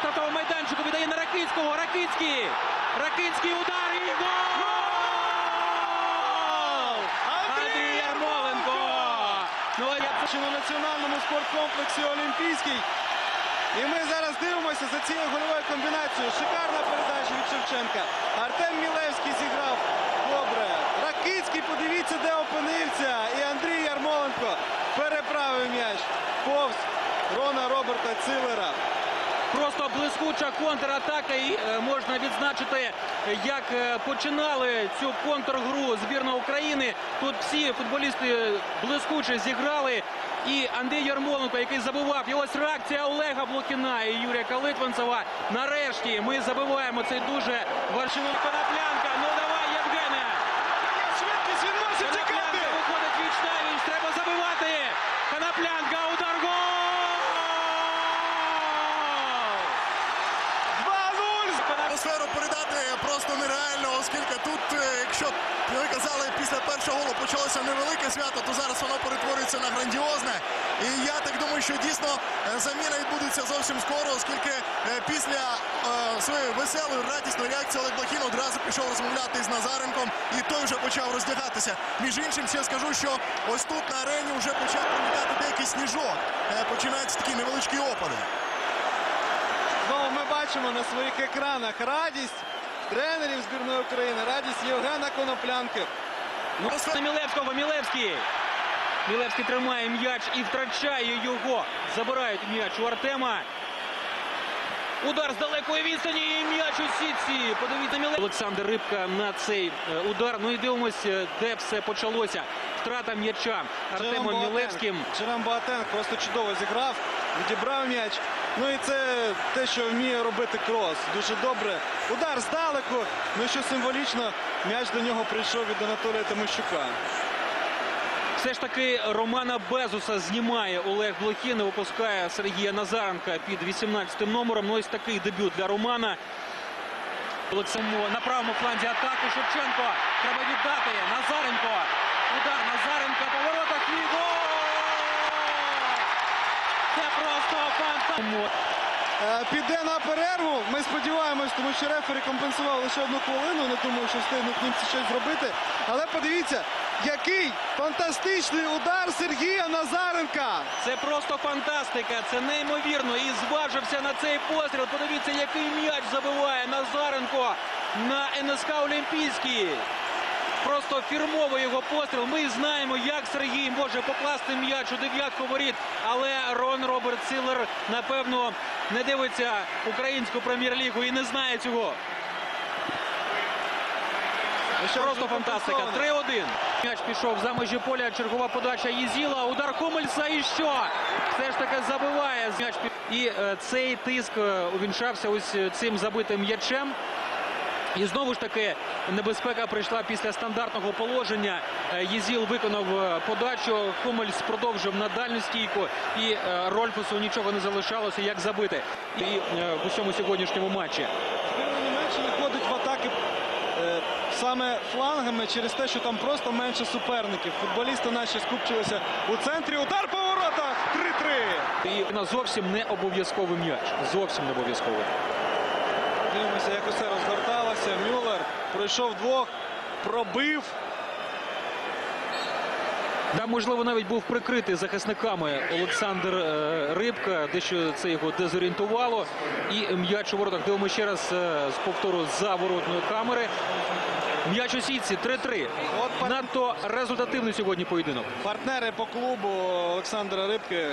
штрафного майданчику. Віддає на Ракицького. Ракицький. Ракицький удар і гол! Андрій Ярмоленко. Ну, а я на національному спорткомплексі Олімпійський. І ми зараз дивимося за цією гольовою комбінацією. Шикарна передача від Шевченка. Артем Мілевський зіграв добре. Ракицький, подивіться, де опинився. І Андрій Ярмоленко переправив м'яч повз Рона Роберта Цилера. Просто блискуча контратака. І е, можна відзначити, як е, починали цю контргру збірна України. Тут всі футболісти блискуче зіграли. І Андрій Ярмоленко, який забивав. І ось реакція Олега Блокіна і Юрія Калитвинцева. Нарешті ми забиваємо цей дуже важливий коноплянка. Ну давай, Євгене! Швидкість він мусить Коноплянка виходить віч на віч. Треба забивати. Коноплянка, удар гол! 2-0. Атмосферу передати просто нереально, оскільки тут, е, якщо ви казали, після першого голу почалося невелике свято, то зараз воно перетворюється на грандіозне. І я так думаю, що дійсно е, заміна відбудеться зовсім скоро, оскільки е, після своєї веселої, радісної реакції Олег Блохін одразу пішов розмовляти з Назаренком, і той вже почав роздягатися. Між іншим, ще скажу, що ось тут на арені вже почав пролітати деякий сніжок. Починаються такі невеличкі опади. Знову ми бачимо на своїх екранах радість тренерів збірної України, радість Євгена Коноплянки. Ну, Мілевського, Мілевський. Мілевський тримає м'яч і втрачає його. Забирають м'яч у Артема. Удар з далекої відстані і м'яч у сітці. Подивіться, Міле... Олександр Рибка на цей е, удар. Ну і дивимося, де все почалося. Втрата м'яча Артемом Мілевським. Боатенг. Джером просто чудово зіграв, відібрав м'яч. Ну і це те, що вміє робити крос. Дуже добре. Удар здалеку. Ну і що символічно, м'яч до нього прийшов від Анатолія Тимощука. Все ж таки Романа Безуса знімає Олег Блохін і випускає Сергія Назаренка під 18 м номером. Ну ось такий дебют для Романа. На правому фланзі атаку Шевченко. Треба віддати. Назаренко. Удар Назаренка по воротах і гол! Це просто фантастика. Е, Піде на перерву. Ми сподіваємось, тому що рефері компенсував лише одну хвилину. Не думаю, що встигнуть німці щось зробити. Але подивіться, який фантастичний удар Сергія Назаренка. Це просто фантастика, це неймовірно. І зважився на цей постріл. Подивіться, який м'яч забиває Назаренко на НСК Олімпійський. Просто фірмовий його постріл. Ми знаємо, як Сергій може покласти м'яч у дев'ятку воріт. Але Рон Роберт Сілер, напевно, не дивиться українську прем'єр-лігу і не знає цього. Ну що, Просто фантастика. 3-1. М'яч пішов за межі поля. Чергова подача Єзіла. Удар Хумельса і що? Все ж таки забиває. М'яч І е, цей тиск е, увінчався ось е, цим забитим м'ячем. І знову ж таки небезпека прийшла після стандартного положення. Е, Єзіл виконав е, подачу. Хумельс продовжив на дальню стійку. І е, Рольфусу нічого не залишалося, як забити. І в усьому сьогоднішньому матчі. Збірна Німеччини ходить в атаки саме флангами через те, що там просто менше суперників. Футболісти наші скупчилися у центрі. Удар по воротах. 3-3. І на зовсім не обов'язковий м'яч. Зовсім не обов'язковий. Дивимося, як усе розгорталося. Пройшов двох, пробив. Там, можливо, навіть був прикритий захисниками Олександр е, Рибка, дещо це його дезорієнтувало. І м'яч у воротах. Дивимося ще раз е, з повтору за воротної камери. М'яч у сітці 3-3. От пар- Надто результативний сьогодні поєдинок. партнери по клубу Олександра Рибки